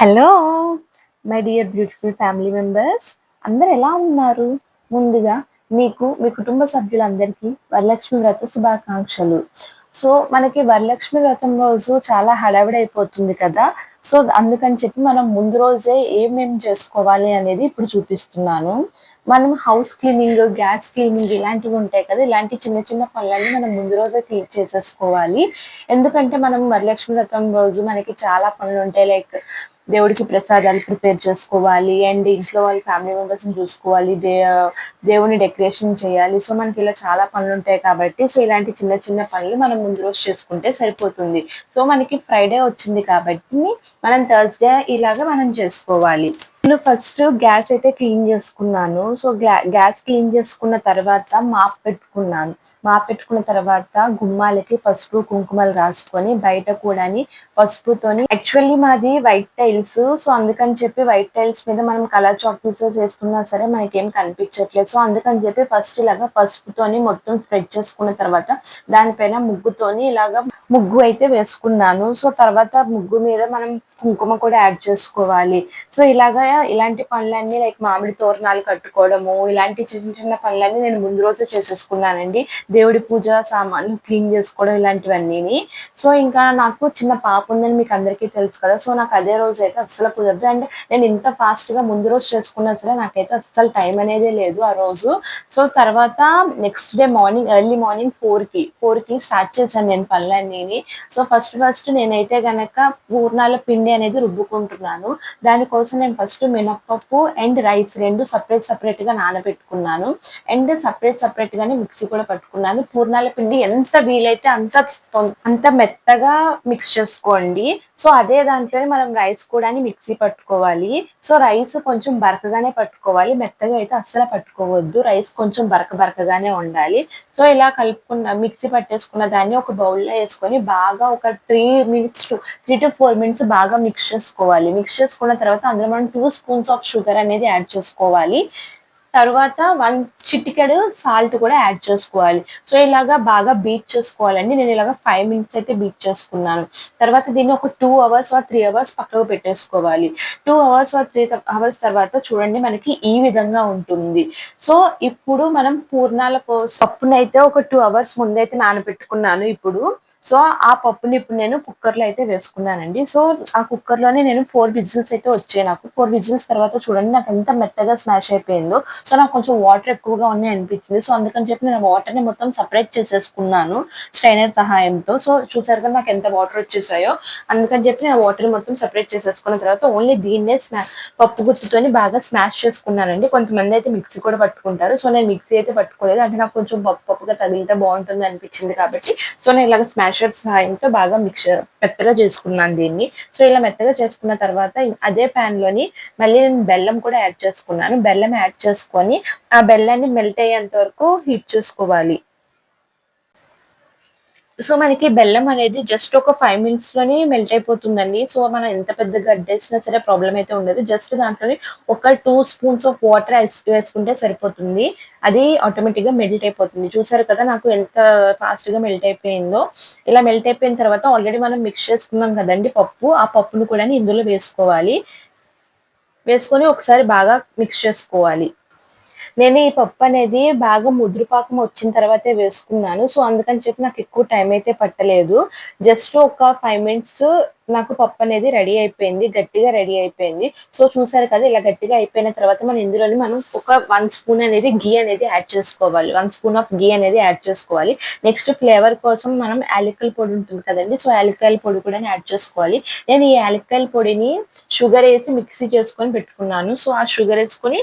Hello my dear beautiful family members. అందరు ఎలా ఉన్నారు? ముందుగా మీకు మీ కుటుంబ సభ్యులందరికీ వరలక్ష్మి వ్రత శుభాకాంక్షలు. సో మనకి వరలక్ష్మి వ్రతం రోజు చాలా హడావిడి అయిపోతుంది కదా. సో అందుకని చెప్పి మనం ముందు రోజే ఏమేమి చేసుకోవాలి అనేది ఇప్పుడు చూపిస్తున్నాను. మనం హౌస్ క్లీనింగ్ గ్యాస్ క్లీనింగ్ ఇలాంటివి ఉంటాయి కదా. ఇలాంటి చిన్న చిన్న పనులన్నీ మనం ముందు రోజే క్లీన్ చేసేసుకోవాలి. ఎందుకంటే మనం వరలక్ష్మి వ్రతం రోజు మనకి చాలా పనులు ఉంటాయి. లైక్ దేవుడికి ప్రసాదాలు ప్రిపేర్ చేసుకోవాలి అండ్ ఇంట్లో వాళ్ళ ఫ్యామిలీ మెంబర్స్ చూసుకోవాలి. దే దేవుని డెకరేషన్ చేయాలి. సో మనకి ఇలా చాలా పనులు ఉంటాయి కాబట్టి సో ఇలాంటి చిన్న చిన్న పనులు మనం ముందు రోజు చేసుకుంటే సరిపోతుంది. సో మనకి ఫ్రైడే వచ్చింది కాబట్టి మనం థర్స్డే ఇలాగా మనం చేసుకోవాలి. నేను ఫస్ట్ గ్యాస్ అయితే క్లీన్ చేసుకున్నాను. సో గ్యాస్ క్లీన్ చేసుకున్న తర్వాత మాప్ పెట్టుకున్నాను. మాప్ పెట్టుకున్న తర్వాత గుమ్మాలకి పసుపు కుంకుమలు రాసుకొని బయట కూడా పసుపుతోని యాక్చువల్లీ మాది వైట్ టైల్స్ సో అందుకని చెప్పి వైట్ టైల్స్ మీద మనం కలర్ చాక్లెట్స్ వేస్తున్నా సరే మనకి ఏం కనిపించట్లేదు. సో అందుకని చెప్పి ఫస్ట్ ఇలాగా పసుపుతోని మొత్తం స్ప్రెడ్ చేసుకున్న తర్వాత దానిపైన ముగ్గుతోని ఇలాగా ముగ్గు అయితే వేసుకున్నాను. సో తర్వాత ముగ్గు మీద మనం కుంకుమ కూడా యాడ్ చేసుకోవాలి. సో ఇలాగా ఇలాంటి పనులన్నీ లైక్ మామిడి తోరణాలు కట్టుకోవడము ఇలాంటి చిన్న చిన్న పనులన్నీ నేను ముందు రోజు చేసేసుకున్నానండి. దేవుడి పూజ సామాన్లు క్లీన్ చేసుకోవడం ఇలాంటివన్నీ సో ఇంకా నాకు చిన్న పాప ఉందని మీకు అందరికీ తెలుసు కదా. సో నాకు అదే రోజు అయితే అస్సలు కుదరదు. అండ్ నేను ఇంత ఫాస్ట్గా ముందు రోజు చేసుకున్నా సరే నాకైతే అస్సలు టైం అనేది లేదు ఆ రోజు. సో తర్వాత next day morning early morning ఫోర్కి ఫోర్కి స్టార్ట్ చేశాను నేను పనులన్నీ. సో ఫస్ట్ ఫస్ట్ నేనైతే గనక పూర్ణాల పిండి అనేది రుబ్బుకుంటున్నాను. దానికోసం నేను ఫస్ట్ మినప్పప్పు అండ్ రైస్ రెండు సపరేట్ సపరేట్గా నానబెట్టుకున్నాను. అండ్ సపరేట్ సపరేట్ గానే మిక్సీ కూడా పట్టుకున్నాను. పూర్ణాల పిండి ఎంత వీలైతే అంత అంత మెత్తగా మిక్స్ చేసుకోండి. సో అదే దాంట్లోనే మనం రైస్ కూడా మిక్సీ పట్టుకోవాలి. సో రైస్ కొంచెం బరకగానే పట్టుకోవాలి. మెత్తగా అయితే అస్సలు పట్టుకోవద్దు. రైస్ కొంచెం బరక బరకగానే ఉండాలి. సో ఇలా కలుపుకున్న మిక్సీ పట్టేసుకున్న దాన్ని ఒక బౌల్లో వేసుకొని బాగా ఒక three minutes to three to four minutes బాగా మిక్స్ చేసుకోవాలి. మిక్స్ చేసుకున్న తర్వాత అందులో మనం టూ స్పూన్స్ ఆఫ్ షుగర్ అనేది యాడ్ చేసుకోవాలి. తర్వాత వన్ చిటికెడు సాల్ట్ కూడా యాడ్ చేసుకోవాలి. సో ఇలాగా బాగా బీట్ చేసుకోవాలండి. నేను ఇలాగా ఫైవ్ మినిట్స్ అయితే బీట్ చేసుకున్నాను. తర్వాత దీన్ని ఒక టూ అవర్స్ ఆ త్రీ అవర్స్ పక్కకు పెట్టేసుకోవాలి. టూ అవర్స్ ఆ త్రీ అవర్స్ తర్వాత చూడండి మనకి ఈ విధంగా ఉంటుంది. సో ఇప్పుడు మనం పూర్ణాల కోసం పప్పునైతే ఒక టూ అవర్స్ ముందైతే నానబెట్టుకున్నాను ఇప్పుడు. సో ఆ పప్పుని ఇప్పుడు నేను కుక్కర్లో అయితే వేసుకున్నానండి. సో ఆ కుక్కర్లోనే నేను ఫోర్ విజిల్స్ అయితే వచ్చాయి నాకు. ఫోర్ విజిల్స్ తర్వాత చూడండి నాకు ఎంత మెత్తగా స్మాష్ అయిపోయిందో. సో నాకు కొంచెం వాటర్ ఎక్కువగా ఉన్నాయి అనిపించింది. సో అందుకని చెప్పి నేను వాటర్ని మొత్తం సపరేట్ చేసేసుకున్నాను స్ట్రైనర్ సహాయంతో. సో చూసారు కదా నాకు ఎంత వాటర్ వచ్చేసాయో. అందుకని చెప్పి నేను వాటర్ మొత్తం సపరేట్ చేసేసుకున్న తర్వాత ఓన్లీ దీన్నే స్మా పప్పు గుర్తుతోని బాగా స్మాష్ చేసుకున్నానండి. కొంతమంది అయితే మిక్సీ కూడా పట్టుకుంటారు. సో నేను మిక్సీ అయితే పట్టుకోలేదు. అంటే నాకు కొంచెం పప్పు పప్పుగా తగిలితే బాగుంటుంది అనిపించింది కాబట్టి. సో నేను ఇలాగ స్మాష్ మ్యాషర్ సహాయంతో బాగా మిక్చర్ మెత్తగా చేసుకున్నాను దీన్ని. సో ఇలా మెత్తగా చేసుకున్న తర్వాత అదే ప్యాన్లోని మళ్ళీ నేను బెల్లం కూడా యాడ్ చేసుకున్నాను. బెల్లం యాడ్ చేసుకొని ఆ బెల్లాన్ని మెల్ట్ అయ్యేంత వరకు హీట్ చేసుకోవాలి. సో మనకి బెల్లం అనేది జస్ట్ ఒక ఫైవ్ మినిట్స్లోనే మెల్ట్ అయిపోతుందండి. సో మనం ఎంత పెద్ద గడ్డేసినా సరే ప్రాబ్లం అయితే ఉండదు. జస్ట్ దాంట్లోని ఒక టూ స్పూన్స్ ఆఫ్ వాటర్ వేసుకుంటే సరిపోతుంది. అది ఆటోమేటిక్గా మెల్ట్ అయిపోతుంది. చూసారు కదా నాకు ఎంత ఫాస్ట్గా మెల్ట్ అయిపోయిందో. ఇలా మెల్ట్ అయిపోయిన తర్వాత ఆల్రెడీ మనం మిక్స్ చేసుకున్నాం కదండి పప్పు. ఆ పప్పును కూడా ఇందులో వేసుకోవాలి. వేసుకొని ఒకసారి బాగా మిక్స్ చేసుకోవాలి. నేను ఈ పప్పు అనేది బాగా ముద్రపాకం వచ్చిన తర్వాతే వేసుకున్నాను. సో అందుకని చెప్పి నాకు ఎక్కువ టైం అయితే పట్టలేదు. జస్ట్ ఒక ఫైవ్ మినిట్స్ నాకు పప్పు అనేది రెడీ అయిపోయింది గట్టిగా రెడీ అయిపోయింది. సో చూసారు కదా ఇలా గట్టిగా అయిపోయిన తర్వాత మనం ఇందులో మనం ఒక వన్ స్పూన్ అనేది గీ అనేది యాడ్ చేసుకోవాలి. వన్ స్పూన్ ఆఫ్ గీ అనేది యాడ్ చేసుకోవాలి. నెక్స్ట్ ఫ్లేవర్ కోసం మనం యాలక్కల పొడి ఉంటుంది కదండి సో యాలక్కాయల పొడి కూడా యాడ్ చేసుకోవాలి. నేను ఈ యాలక్కాయల పొడిని షుగర్ వేసి మిక్సీ చేసుకొని పెట్టుకున్నాను. సో ఆ షుగర్ వేసుకొని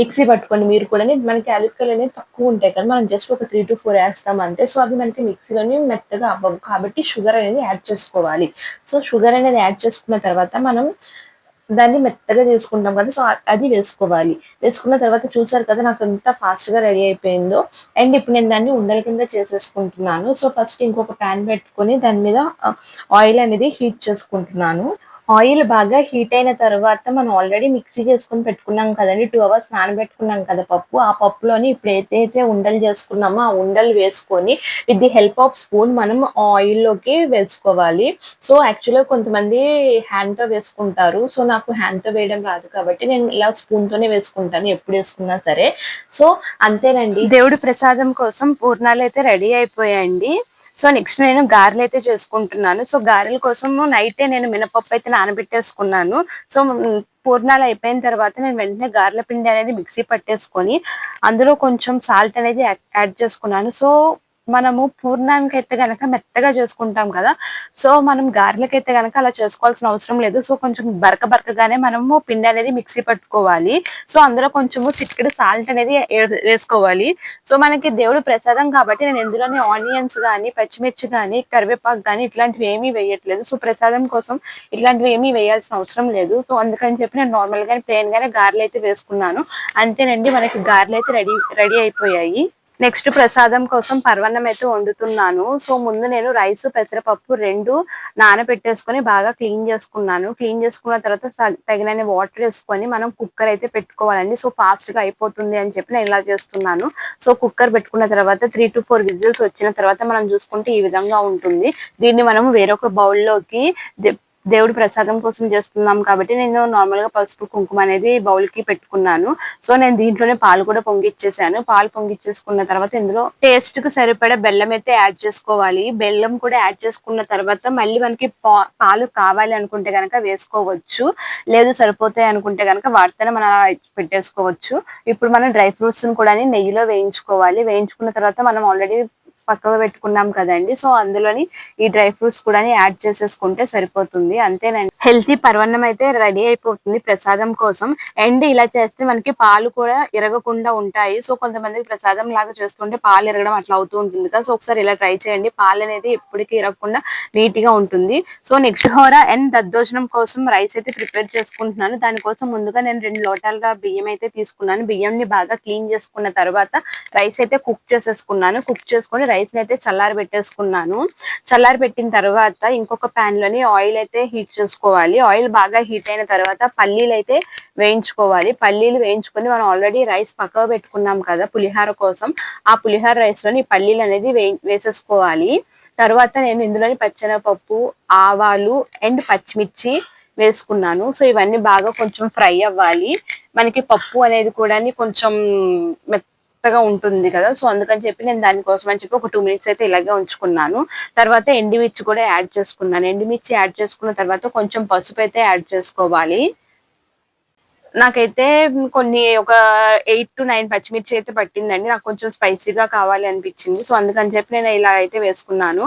మిక్సీ పట్టుకోండి మీరు కూడా. మనకి యాలక్కాయలు అనేది తక్కువ ఉంటాయి కదా మనం జస్ట్ ఒక త్రీ టు ఫోర్ వేస్తాం అంతే. సో అవి మనకి మిక్సీలోనే మెత్తగా అవ్వవు కాబట్టి షుగర్ అనేది యాడ్ చేసుకోవాలి. సో షుగర్ షుగర్ అనేది యాడ్ చేసుకున్న తర్వాత మనం దాన్ని మెత్తగా చేసుకుంటాం కదా సో అది వేసుకోవాలి. వేసుకున్న తర్వాత చూసారు కదా నాకు ఎంత ఫాస్ట్గా రెడీ అయిపోయిందో. అండ్ ఇప్పుడు నేను దాన్ని ఉండల కింద చేసేసుకుంటున్నాను. సో ఫస్ట్ ఇంకొక ప్యాన్ పెట్టుకొని దాని మీద ఆయిల్ అనేది హీట్ చేసుకుంటున్నాను. ఆయిల్ బాగా హీట్ అయిన తర్వాత మనం ఆల్రెడీ మిక్సీ చేసుకొని పెట్టుకున్నాం కదండి. టూ అవర్స్ నానబెట్టుకున్నాం కదా పప్పు. ఆ పప్పులోని ఇప్పుడు ఏదైతే ఉండలు చేసుకున్నామో ఆ ఉండలు వేసుకొని with the help of spoon మనం ఆయిల్లోకి వేసుకోవాలి. సో యాక్చువల్గా కొంతమంది హ్యాండ్తో వేసుకుంటారు. సో నాకు హ్యాండ్తో వేయడం రాదు కాబట్టి నేను ఇలా స్పూన్తోనే వేసుకుంటాను. ఎప్పుడు వేసుకున్నా సరే. సో అంతేనండి. దేవుడి ప్రసాదం కోసం పూర్ణాలు అయితే రెడీ అయిపోయాయండి. సో నెక్స్ట్ నేను గారెలు అయితే చేసుకుంటున్నాను. సో గారెల కోసం నైటే నేను మినపప్పు అయితే నానబెట్టేసుకున్నాను. సో పూర్ణాలు అయిపోయిన తర్వాత నేను వెంటనే గారెల పిండి అనేది మిక్సీ పట్టేసుకొని అందులో కొంచెం సాల్ట్ అనేది యాడ్ చేసుకున్నాను. సో మనము పూర్ణానికి అయితే గనక మెత్తగా చేసుకుంటాం కదా. సో మనం గారెలకు అయితే గనక అలా చేసుకోవాల్సిన అవసరం లేదు. సో కొంచెం బరక బరకగానే మనము పిండి అనేది మిక్సీ పట్టుకోవాలి. సో అందులో కొంచెము చిటికెడు సాల్ట్ అనేది వేసుకోవాలి. సో మనకి దేవుడు ప్రసాదం కాబట్టి నేను ఎందులోనే ఆనియన్స్ కానీ పచ్చిమిర్చి కానీ కరివేపాకు కానీ ఇట్లాంటివి ఏమీ వేయట్లేదు. సో ప్రసాదం కోసం ఇట్లాంటివి ఏమీ వేయాల్సిన అవసరం లేదు. సో అందుకని చెప్పి నేను నార్మల్ గానే ప్లెయిన్ గానే గారెలు అయితే వేసుకున్నాను. అంతేనండి మనకి గారెలు అయితే రెడీ రెడీ అయిపోయాయి. నెక్స్ట్ ప్రసాదం కోసం పర్వన్నం అయితే వండుతున్నాను. సో ముందు నేను రైస్ పెసరపప్పు రెండు నానబెట్టేసుకొని బాగా క్లీన్ చేసుకున్నాను. క్లీన్ చేసుకున్న తర్వాత స- తగినన్ని వాటర్ వేసుకొని మనం కుక్కర్ అయితే పెట్టుకోవాలండి. సో ఫాస్ట్గా అయిపోతుంది అని చెప్పి నేను ఇలా చేస్తున్నాను. సో కుక్కర్ పెట్టుకున్న తర్వాత త్రీ టు ఫోర్ విజిల్స్ వచ్చిన తర్వాత మనం చూసుకుంటే ఈ విధంగా ఉంటుంది. దీన్ని మనం వేరొక బౌల్లోకి దేవుడి ప్రసాదం కోసం చేస్తున్నాం కాబట్టి నేను నార్మల్గా పసుపు కుంకుమ అనేది బౌల్కి పెట్టుకున్నాను. సో నేను దీంట్లోనే పాలు కూడా పొంగిచ్చేసాను. పాలు పొంగిచ్చేసుకున్న తర్వాత ఇందులో టేస్ట్కు సరిపడే బెల్లం అయితే యాడ్ చేసుకోవాలి. బెల్లం కూడా యాడ్ చేసుకున్న తర్వాత మళ్ళీ మనకి పా- పాలు కావాలి అనుకుంటే గనక వేసుకోవచ్చు. లేదు సరిపోతాయి అనుకుంటే గనక వాటితోనే మనం పెట్టేసుకోవచ్చు. ఇప్పుడు మనం డ్రై ఫ్రూట్స్ కూడా నెయ్యిలో వేయించుకోవాలి. వేయించుకున్న తర్వాత మనం ఆల్రెడీ పక్కగా పెట్టుకున్నాం కదండి. సో అందులోని ఈ డ్రై ఫ్రూట్స్ కూడా యాడ్ చేసేసుకుంటే సరిపోతుంది. అంతేనండి. హెల్తీ పర్వన్నం అయితే రెడీ అయిపోతుంది ప్రసాదం కోసం. అండ్ ఇలా చేస్తే మనకి పాలు కూడా ఇరగకుండా ఉంటాయి. సో కొంతమందికి ప్రసాదం లాగా చేస్తుంటే పాలు ఇరగడం అట్లా అవుతూ ఉంటుంది కదా. సో ఒకసారి ఇలా ట్రై చేయండి. పాలు అనేది ఎప్పటికీ ఇరగకుండా నీట్గా ఉంటుంది. సో నెక్స్ట్ హోర అండ్ దద్దోజనం కోసం రైస్ అయితే ప్రిపేర్ చేసుకుంటున్నాను. దానికోసం ముందుగా నేను రెండు లోటాల బియ్యం అయితే తీసుకున్నాను. బియ్యం ని బాగా క్లీన్ చేసుకున్న తర్వాత రైస్ అయితే కుక్ చేసేసుకున్నాను. కుక్ చేసుకొని రైస్ రైస్ని అయితే చల్లారి పెట్టేసుకున్నాను. చల్లారి పెట్టిన తర్వాత ఇంకొక పాన్లోని ఆయిల్ అయితే హీట్ చేసుకోవాలి. ఆయిల్ బాగా హీట్ అయిన తర్వాత పల్లీలు అయితే వేయించుకోవాలి. పల్లీలు వేయించుకొని మనం ఆల్రెడీ రైస్ పక్కన పెట్టుకున్నాం కదా పులిహార కోసం. ఆ పులిహార రైస్లోని పల్లీలు అనేది వే- వేసేసుకోవాలి. తర్వాత నేను ఇందులోని పచ్చెనపప్పు ఆవాలు అండ్ పచ్చిమిర్చి వేసుకున్నాను. సో ఇవన్నీ బాగా కొంచెం ఫ్రై అవ్వాలి. మనకి పప్పు అనేది కూడా కొంచెం మెత్తగా ఉంటుంది కదా. సో అందుకని చెప్పి నేను దానికోసం అని చెప్పి ఒక టూ మినిట్స్ అయితే ఇలాగే ఉంచుకున్నాను. తర్వాత ఎండిమిర్చి కూడా యాడ్ చేసుకున్నాను. ఎండిమిర్చి యాడ్ చేసుకున్న తర్వాత కొంచెం పసుపు అయితే యాడ్ చేసుకోవాలి. నాకైతే కొన్ని ఒక ఎయిట్ టు నైన్ పచ్చిమిర్చి అయితే పట్టిందండి. నాకు కొంచెం స్పైసీగా కావాలి అనిపించింది. సో అందుకని చెప్పి నేను ఇలా అయితే వేసుకున్నాను.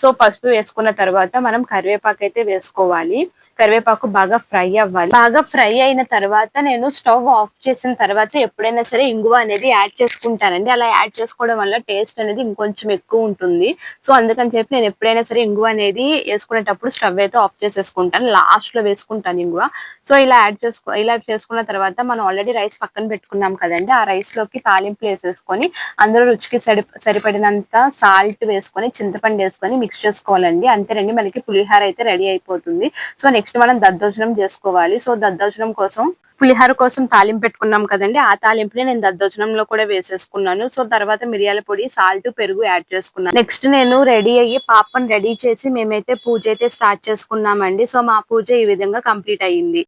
సో పసుపు వేసుకున్న తర్వాత మనం కరివేపాకు అయితే వేసుకోవాలి. కరివేపాకు బాగా ఫ్రై అవ్వాలి. బాగా ఫ్రై అయిన తర్వాత నేను స్టవ్ ఆఫ్ చేసిన తర్వాత ఎప్పుడైనా సరే ఇంగువ అనేది యాడ్ చేసుకుంటానండి. అలా యాడ్ చేసుకోవడం వల్ల టేస్ట్ అనేది ఇంకొంచెం ఎక్కువ ఉంటుంది. సో అందుకని చెప్పి నేను ఎప్పుడైనా సరే ఇంగువ అనేది వేసుకునేటప్పుడు స్టవ్ అయితే ఆఫ్ చేసేసుకుంటాను. లాస్ట్లో వేసుకుంటాను ఇంగువ. సో ఇలా యాడ్ చేసుకో ఇలా వేసుకున్న తర్వాత మనం ఆల్రెడీ రైస్ పక్కన పెట్టుకున్నాం కదండి. ఆ రైస్లోకి తాలింపులు వేసేసుకొని అందులో రుచికి సరి సరిపడినంత సాల్ట్ వేసుకొని చింతపండు వేసుకొని మిక్స్ చేసుకోవాలండి. అంతేనండి మనకి పులిహార అయితే రెడీ అయిపోతుంది. సో నెక్స్ట్ మనం దద్దోజనం చేసుకోవాలి. సో దద్దోజనం కోసం పులిహార కోసం తాలింపు పెట్టుకున్నాం కదండి. ఆ తాలింపుని నేను దద్దోజనంలో కూడా వేసేసుకున్నాను. సో తర్వాత మిరియాల పొడి సాల్ట్ పెరుగు యాడ్ చేసుకున్నాను. నెక్స్ట్ నేను రెడీ అయ్యి పాపని రెడీ చేసి మేమైతే పూజ అయితే స్టార్ట్ చేసుకున్నామండి. సో మా పూజ ఈ విధంగా కంప్లీట్ అయ్యింది.